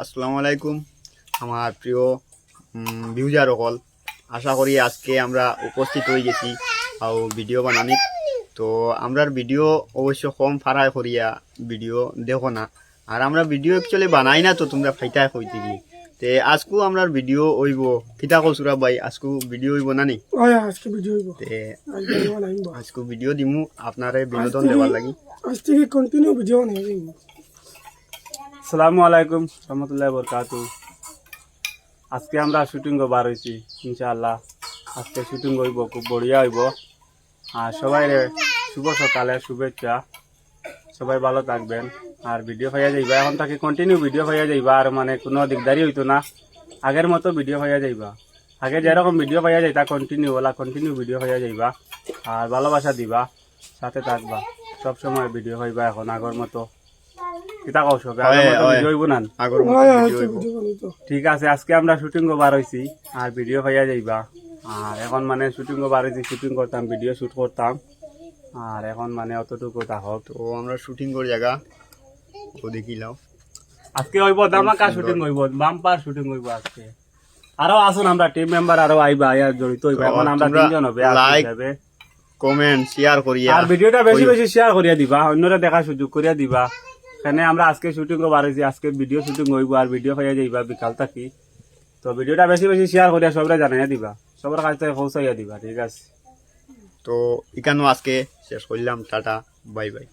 আসসালামু আলাইকুম আমার প্রিয় ভিউজার অকল আশা করি আজকে আমরা উপস্থিত হয়ে গেছি আর ভিডিও বানানি। তো আমরার ভিডিও অবশ্য কম ফারায় করিয়া ভিডিও দেখো না। আর আমরা ভিডিও অ্যাকচুয়ালি বানাই না তো তোমরা ফাইটায় কইতে কি তে আজকু আমরার ভিডিও হইব কিতা কসুরা ভাই আজকু ভিডিও হইব না নি? আজকে ভিডিও হইব। তে আজকু ভিডিও দিমু আপনারে বিনোদন দেওয়ার লাগি। আজ থেকে কন্টিনিউ ভিডিও বানাইব। আসসালামু আলাইকুম রহমতুল্লাহ বরকাতু আজকে আমরা শুটিং বার হয়েছি, ইনশাআল্লাহ। আজকে শুটিং হইব, খুব বড়িয়া হইব। আর সবাই শুভ সকালে, শুভেচ্ছা। সবাই ভালো থাকবেন। আর ভিডিও পাইয়া যাইবা, এখন তাকে কন্টিনিউ ভিডিও পাইয়া যাইবা, আর মানে কোনো দিকদারি হইতো না। আগের মতো ভিডিও পাইয়া যাইবা। আগে যেরকম ভিডিও পাইয়া যাইতা কন্টিনিউ ওলা কন্টিনিউ ভিডিও পাইয়া যাইবা। আর ভালোবাসা দিবা, সাথে থাকবা। সব সময় ভিডিও হইবা এখন আগের মতো। কিতা কও সবে ঠিক আছে আজকে আমরা শুটিং বার হয়েছি আর ভিডিও পাইয়া যাইবা। আর এখন মানে শুটিং বার হয়েছি শুটিং করতাম ভিডিও শুট করতাম। আর এখন মানে অতটুকু তো আমরা শুটিং করি জায়গা ও দেখিলাম আজকে হইব দামাকা শুটিং হইব? বাম্পার শুটিং হইব আজকে। আরও আসুন আমরা টিম মেম্বার আরও আইবা আয়া জড়িত হইবা। এখন আমরা তিনজন হবে আর like, কমেন্ট শেয়ার করিয়া আর ভিডিওটা বেশি। বেশি শেয়ার করিয়া দিবা অন্যরা দেখা সুযোগ করিয়া দিবা। এখানে আমরা আজকে শুটিং করবার হয়েছি আজকে ভিডিও শুটিং হইব, আর ভিডিও পাইয়া যাইবা বিকাল থাকি। তো ভিডিওটা বেশি বেশি শেয়ার করিয়া সবরা জানাইয়া দিবা। সবার কাছ থেকে পৌঁছাইয়া দিবা, ঠিক আছে? তো এখানেও আজকে শেষ করলাম, টাটা বাই বাই